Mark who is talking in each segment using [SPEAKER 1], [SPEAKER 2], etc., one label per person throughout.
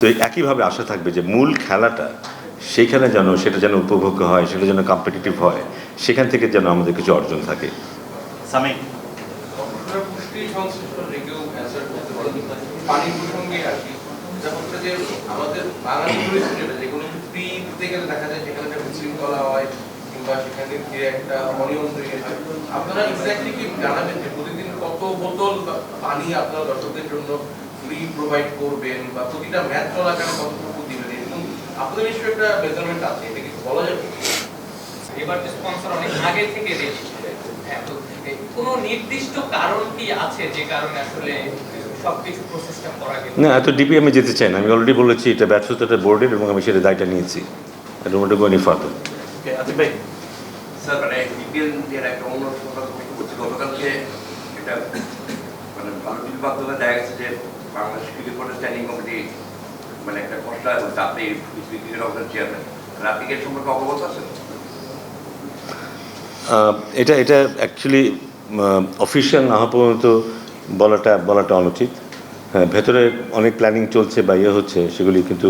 [SPEAKER 1] তো একইভাবে আশা থাকবে যে মূল খেলাটা সেইখানে যেন সেটা যেন উপভোগ্য হয় সেটা যেন কম্পিটিটিভ হয় সেখান থেকে যেন আমাদের কিছু অর্জন থাকে।
[SPEAKER 2] আপনারা সেখানে সেখানে এক্স্যাক্টলি কি জানাবেন যে প্রতিদিন কত বোতল পানি আপনারা দর্শকদের জন্য ফ্রি প্রোভাইড করবেন বা প্রতিটা ম্যাচ চলাকালীন কতটুকু দিবেন এরকম আপনাদের নিশ্চয়ই একটা মেজারমেন্ট আছে এটা কিছু বলা যাবে?
[SPEAKER 3] এবার যে স্পন্সর অনেক আগে থেকে রেডি কোনো নির্দিষ্ট কারণ কি আছে যে কারণে আসলে
[SPEAKER 1] না এত ডিপি আমি যেতে চাই না। আমি অলরেডি বলেছি এটা ব্যর্থতাটা বোর্ডের এবং আমি সেটা দায়টা নিয়েছি। গোনি
[SPEAKER 4] ভাই।
[SPEAKER 5] স্যার মানে বিপিএল এর একটা অন্য কথা প্রশ্ন করছি গতকালকে এটা মানে দেখা গেছে যে বাংলাদেশ ক্রিকেট বোর্ডের স্ট্যান্ডিং কমিটি মানে একটা খসড়া হচ্ছে আপনি ক্রিকেট অফিসার চেয়ারম্যান আপনি কি সম্পর্কে অবগত আছেন?
[SPEAKER 1] এটা এটা অ্যাকচুয়ালি অফিসিয়াল না হওয়া পর্যন্ত বলাটা বলাটা অনুচিত। হ্যাঁ ভেতরে অনেক প্ল্যানিং চলছে বা ইয়ে হচ্ছে সেগুলি কিন্তু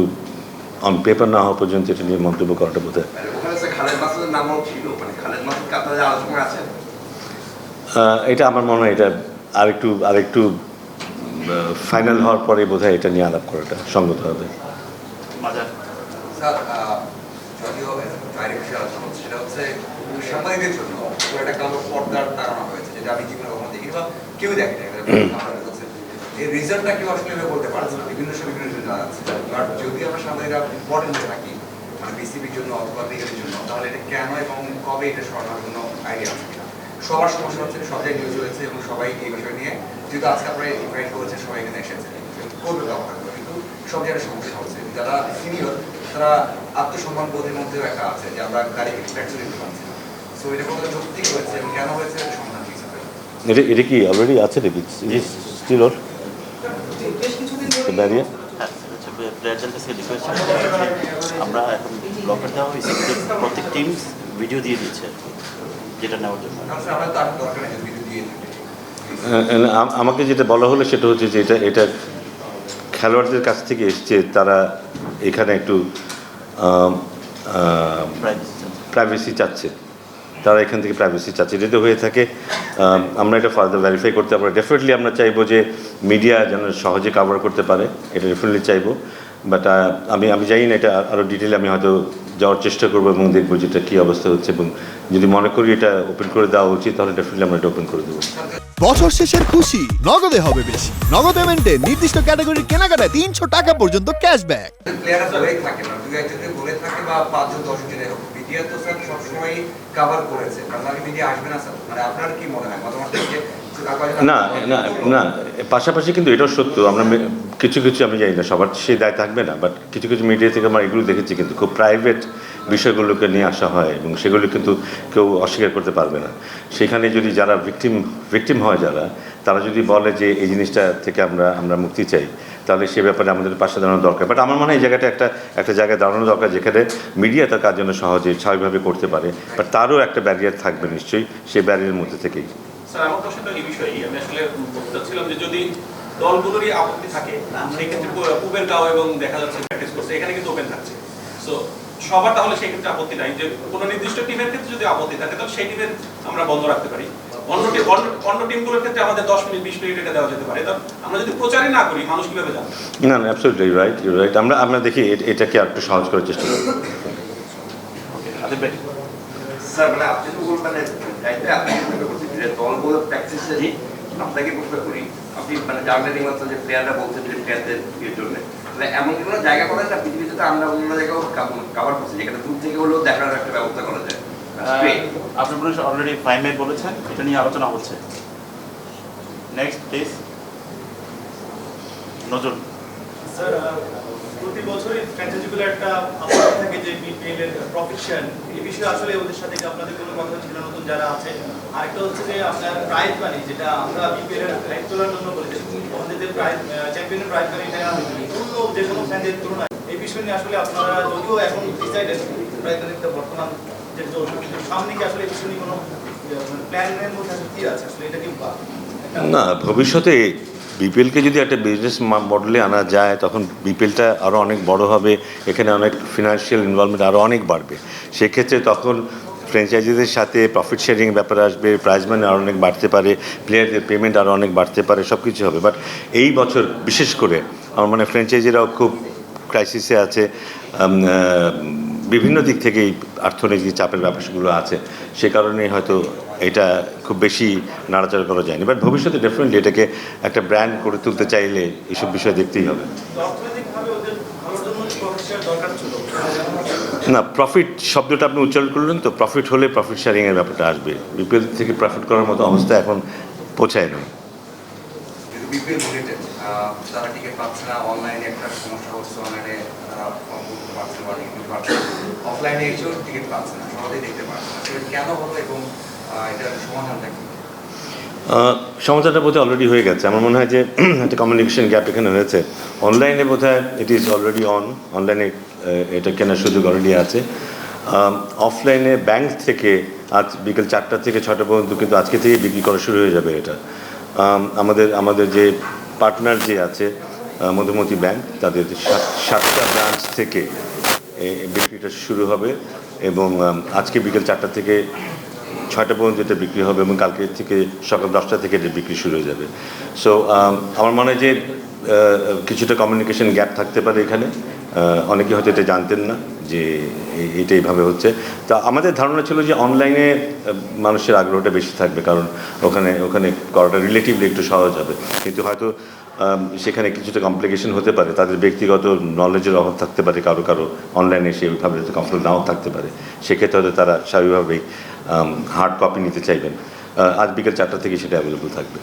[SPEAKER 1] অন পেপার না হওয়া পর্যন্ত এটা নিয়ে মন্তব্য করাটা বোধ হয়
[SPEAKER 5] মানে মানে
[SPEAKER 1] এটা আমার মনে হয় এটা আরেকটু আরেকটু ফাইনাল হওয়ার পরে বোধ হয় এটা নিয়ে আলাপ করাটা সঙ্গত হবে।
[SPEAKER 6] জন্য একটা মানে জন্য অথবা জন্য তাহলে এটা কেন এবং কবে এটা সরানোর কোনো আইডিয়া আছে? সবার সমস্যা হচ্ছে সব জায়গায় নিউজ হয়েছে এবং সবাই এই বিষয় নিয়ে যেহেতু আজকে আপনারা ইনভাইট করেছেন সবাই এখানে এসেছে করবে তো আপনারা কিন্তু সব জায়গায় সমস্যা হচ্ছে। যারা সিনিয়র তারা আত্মসম্মান বোধের মধ্যেও একটা আছে যে আমরা গাড়ি ট্যাক্সি দিতে পারছি সো এটা কতটা যৌক্তিক হয়েছে এবং কেন হয়েছে এটা সমাধান কি
[SPEAKER 1] এটা এটা কি অলরেডি আছে নাকি স্টিল ওর ব্যারিয়ার
[SPEAKER 4] প্লেয়ারদের কাছে রিকোয়েস্ট আমরা এখন ব্লকার দেওয়া হয়েছে প্রত্যেক টিম ভিডিও দিয়ে দিচ্ছে। আর কি, যেটা নেওয়ার জন্য।
[SPEAKER 6] দিতে।
[SPEAKER 1] আহ, আম- আমাকে যেটা বলা হলো সেটা হচ্ছে যে এটা এটা খেলোয়াড়দের কাছ থেকে এসছে তারা এখানে একটু প্রাইভেসি চাচ্ছে। তারা এখান থেকে প্রাইভেসি চাচ্ছে। যদি হয়ে থাকে আমরা এটা ফার্দার ভ্যারিফাই করতে পারব। ডেফিনেটলি আমরা চাইব যে মিডিয়া যেন সহজে কাভার করতে পারে। এটা ডেফিনেটলি চাইব। বাট আমি আমি জানি না এটা আরও ডিটেলে আমি হয়তো যাওয়ার চেষ্টা করব এবং দেখব যে এটা কী অবস্থা হচ্ছে এবং যদি মনে করি এটা ওপেন করে দেওয়া উচিত তাহলে ডেফিনেটলি আমরা এটা ওপেন করে দেবো।
[SPEAKER 7] বছর শেষের খুশি নগদে হবে বেশি। নগদ পেমেন্টে নির্দিষ্ট ক্যাটাগরির কেনাকাটায় তিনশো টাকা পর্যন্ত ক্যাশব্যাক
[SPEAKER 6] মিডিয়া তো স্যার সবসময় কাভার করেছে। মিডিয়া আসবে না স্যার মানে আপনার কি মনে হয়? মতামত থেকে
[SPEAKER 1] না না না পাশাপাশি কিন্তু এটাও সত্য। আমরা কিছু কিছু আমি জানি না, সবার সেই দায় থাকবে না বাট কিছু কিছু মিডিয়া থেকে আমরা এগুলো দেখেছি কিন্তু খুব প্রাইভেট বিষয়গুলোকে নিয়ে আসা হয় এবং সেগুলো কিন্তু কেউ অস্বীকার করতে পারবে না। সেখানে যদি যারা ভিকটিম ভিকটিম হয় যারা, তারা যদি বলে যে এই জিনিসটা থেকে আমরা আমরা মুক্তি চাই, তাহলে সে ব্যাপারে আমাদের পাশে দাঁড়ানো দরকার। বাট আমার মনে হয় এই জায়গাটা একটা একটা জায়গায় দাঁড়ানো দরকার যেখানে মিডিয়া তার কাজ জন্য সহজে, স্বাভাবিকভাবে করতে পারে বাট তারও একটা ব্যারিয়ার থাকবে নিশ্চয়ই, সেই ব্যারিয়ারের মধ্যে থেকেই।
[SPEAKER 8] স্যার, আমার প্রশ্নটা এই বিষয়েই, আমি আসলে বলতে যে যদি দলগুলোরই আপত্তি থাকে। সেই ক্ষেত্রে পুবের গাঁও এবং দেখা যাচ্ছে প্র্যাকটিস করছে এখানে কিন্তু ওপেন থাকছে। সো সবার তাহলে সেই ক্ষেত্রে আপত্তি নাই। যে কোনো নির্দিষ্ট টিমের ক্ষেত্রে যদি আপত্তি থাকে তাহলে সেই টিমের আমরা বন্ধ রাখতে পারি। অন্য অন্য- টিমগুলোর ক্ষেত্রে আমাদের দশ মিনিট বিশ মিনিট এটা দেওয়া যেতে পারে। তাহলে আমরা যদি প্রচারই না করি মানুষ কীভাবে জানবে?
[SPEAKER 1] না না অ্যাবসলিউটলি রাইট ইউ রাইট আমরা আমরা দেখি এটাকে আর একটু সহজ করার চেষ্টা করি।
[SPEAKER 5] স্যার মানে আপনি তো বলবেন দায়িত্বে আপনি যে দলগুলো প্র্যাকটিসে আপনাকে প্রশ্ন করি। আপনি মানে জানলেন মাত্র যে প্লেয়াররা বলছেন যে প্লেয়ারদের ইয়ের জন্য। এমন কোনো জায়গা করা যায় না? পৃথিবীতে তো আমরা অন্য জায়গাও কাভার করছি যেখানে দূর থেকে হলেও দেখার একটা ব্যবস্থা করা যায়।
[SPEAKER 4] আপনি বলেছেন অলরেডি ফাইমে বলেছেন এটা নিয়ে আলোচনা হচ্ছে। নেক্সট প্লিজ নজর
[SPEAKER 9] স্যার প্রতি বছরই ফ্র্যাঞ্চাইজিগুলো একটা আশা থাকে যে বিপিএল এর এই বিষয়ে আসলে ওদের সাথে আপনাদের কোনো কথা ছিল? নতুন যারা আছে, আরেকটা হচ্ছে যে আপনার প্রাইজ মানি যেটা আমরা বিপিএল এর তোলার জন্য আমাদের প্রাইজ প্রাইজ মানি এটা অন্য যে কোনো তুলনায় এই বিষয় নিয়ে আসলে আপনারা যদিও এখন ডিসাইডেড প্রাইজ বর্তমান যে সামনে কি আসলে এই বিষয় নিয়ে কোনো প্ল্যানের মধ্যে আসলে কি আছে? আসলে এটা কি
[SPEAKER 1] না, ভবিষ্যতে বিপিএলকে যদি একটা বিজনেস মডেলে আনা যায়, তখন বিপিএলটা আরও অনেক বড় হবে, এখানে অনেক ফিনান্সিয়াল ইনভলভমেন্ট আরও অনেক বাড়বে। সেক্ষেত্রে তখন ফ্র্যাঞ্চাইজিদের সাথে প্রফিট শেয়ারিং ব্যাপার আসবে প্রাইজ মানি আরও অনেক বাড়তে পারে প্লেয়ারদের পেমেন্ট আরও অনেক বাড়তে পারে সব কিছু হবে। বাট এই বছর বিশেষ করে, আমার মানে ফ্র্যাঞ্চাইজিরাও খুব ক্রাইসিসে আছে বিভিন্ন দিক থেকে এই অর্থনৈতিক চাপের ব্যাপারগুলো আছে, সে কারণে হয়তো এটা খুব বেশি নাড়াচাড়া করা যায়নি। বাট ভবিষ্যতে ডেফিনেটলি এটাকে একটা ব্র্যান্ড করে তুলতে চাইলে এইসব বিষয় দেখতেই হবে। না প্রফিট শব্দটা আপনি উচ্চারণ করলেন তো প্রফিট হলে প্রফিট শেয়ারিংয়ের ব্যাপারটা আসবে। বিপিএল থেকে প্রফিট করার মতো অবস্থা এখন পৌঁছায় না।
[SPEAKER 6] বিপিএল তারা পারছে না টিকিট পাচ্ছে। অফলাইনে এসেও টিকিট পাচ্ছে না, সহজেই দেখতে পাচ্ছে না। কেন হলো এবং এটার সমাধানটা কি?
[SPEAKER 1] বোধহয় অলরেডি হয়ে গেছে। আমার মনে হয় যে একটা কমিউনিকেশন গ্যাপ এখানে হয়েছে অনলাইনে বোধহয় ইট ইজ অলরেডি অন অনলাইনে এটা কেনার সুযোগ অলরেডি আছে। অফলাইনে ব্যাংক থেকে আজ বিকেল চারটা থেকে ছটা পর্যন্ত কিন্তু আজকে থেকে বিক্রি করা শুরু হয়ে যাবে এটা। আমাদের আমাদের যে পার্টনার যে আছে মধুমতি ব্যাংক তাদের সাতটা ব্রাঞ্চ থেকে বিক্রিটা শুরু হবে এবং আজকে বিকেল চারটা থেকে ছয়টা পর্যন্ত এটা বিক্রি হবে এবং কালকে থেকে সকাল দশটা থেকে এটা বিক্রি শুরু হয়ে যাবে। সো আমার মনে হয় যে কিছুটা কমিউনিকেশন গ্যাপ থাকতে পারে এখানে। অনেকে হয়তো এটা জানতেন না যে এটা এইভাবে হচ্ছে। তা আমাদের ধারণা ছিল যে অনলাইনে মানুষের আগ্রহটা বেশি থাকবে কারণ ওখানে ওখানে করাটা রিলেটিভলি একটু সহজ হবে। কিন্তু হয়তো সেখানে কিছুটা কমপ্লিকেশন হতে পারে। তাদের ব্যক্তিগত নলেজের অভাব থাকতে পারে কারও কারও অনলাইনে সেভাবে কমফোর্ট নাও থাকতে পারে। সেক্ষেত্রে হয়তো তারা স্বাভাবিকভাবেই হার্ড কপি নিতে চাইবেন। আজ বিকেল চারটা থেকে সেটা অ্যাভেলেবল থাকবে।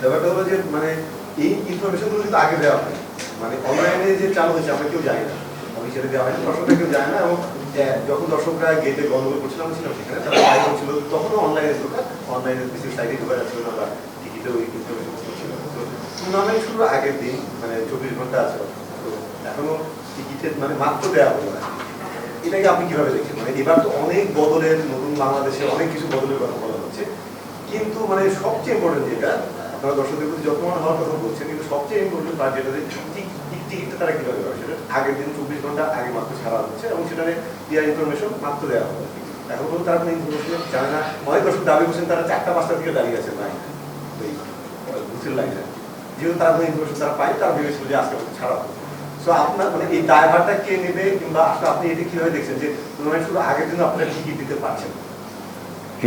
[SPEAKER 10] ব্যাপারটা হলো যে মানে এই ইনফরমেশনগুলো কিন্তু আগে দেওয়া হয়। মানে অনলাইনে যে চালু হয়েছে আমরা কেউ জানি না। অফিসিয়ালি দেওয়া হয়নি দর্শকরা কেউ জানে না এবং যখন দর্শকরা গেটে গন্ডগোল করছিলাম আমি ছিলাম সেখানে, তারা লাইভ হচ্ছিল তখনও অনলাইনে ঢোকা অনলাইনে বেশি সাইটে ঢোকা যাচ্ছিল না বা টিকিটেও ইনফরমেশন ছিল। তো টুর্নামেন্ট শুরুর আগের দিন মানে চব্বিশ ঘণ্টা আছে তো এখনও টিকিটের মানে মাত্র দেওয়া হলো না এটাকে আপনি কীভাবে দেখছেন? মানে এবার তো অনেক বদলের, নতুন বাংলাদেশে অনেক কিছু বদলের কথা বলা হচ্ছে। কিন্তু মানে সবচেয়ে ইম্পর্টেন্ট যেটা, আপনারা দর্শকদের প্রতি যত্নবান হওয়ার কথা বলছেন, কিন্তু সবচেয়ে ইম্পর্টেন্ট পার্ট যেটা যে টিকিটটা তারা কীভাবে পাবে সেটা আগের দিন চব্বিশ ঘণ্টা আগে মাত্র ছাড়া হচ্ছে এবং সেখানে ইয়ার ইনফরমেশন মাত্র দেওয়া হবে। এখন পর্যন্ত তারা কোনো ইনফরমেশন জানে না। অনেক দর্শক দাবি করছেন তারা চারটা পাঁচটা থেকে দাঁড়িয়ে আছে লাইন ওই বুথের লাইনে যেহেতু তারা কোনো ইনফরমেশন তারা পায় তারা ভেবেছিল যে আজকে ছাড়া হবে। সো আপনার মানে এই ড্রাইভারটা কে নেবে কিংবা আপনি এটা কীভাবে দেখছেন যে টুর্নামেন্ট শুরু আগের দিন আপনারা টিকিট দিতে পারছেন?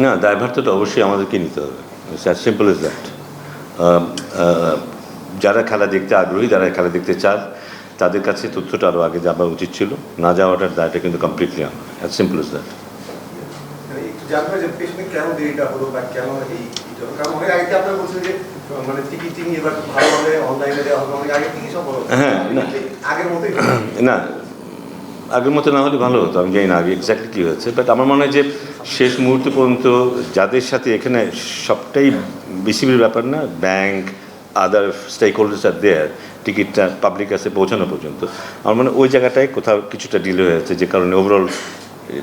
[SPEAKER 1] না, দায়ভারটা অবশ্যই আমাদেরকে নিতে হবে। অ্যাজ সিম্পল ইজ দ্যাট যারা খেলা দেখতে আগ্রহী যারা খেলা দেখতে চান তাদের কাছে তথ্যটা আরও আগে যাওয়া উচিত ছিল। না যাওয়াটার দায়টা কিন্তু কমপ্লিটলি আমার। অ্যাজ সিম্পল ইজ দ্যাট হ্যাঁ, না।
[SPEAKER 10] আগের
[SPEAKER 1] না আগের মতো না হলে ভালো হতো আমি জানি না আগে এক্স্যাক্টলি কী হয়েছে বাট আমার মনে হয় যে শেষ মুহূর্ত পর্যন্ত যাদের সাথে এখানে সবটাই বিসিবির ব্যাপার না ব্যাংক আদার স্টেক আর দেয়ার টিকিটটা পাবলিক কাছে পৌঁছানো পর্যন্ত। আমার মানে ওই জায়গাটায় কোথাও কিছুটা ডিলে হয়েছে, যে কারণে ওভারঅল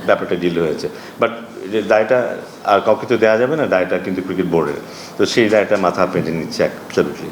[SPEAKER 1] ব্যাপারটা ডিলে হয়েছে। বাট যে দায়টা আর কাউকে তো দেওয়া যাবে না, দায়টা কিন্তু ক্রিকেট বোর্ডের তো সেই দায়টা মাথা পেটে নিচ্ছে অ্যাবসলিউটলি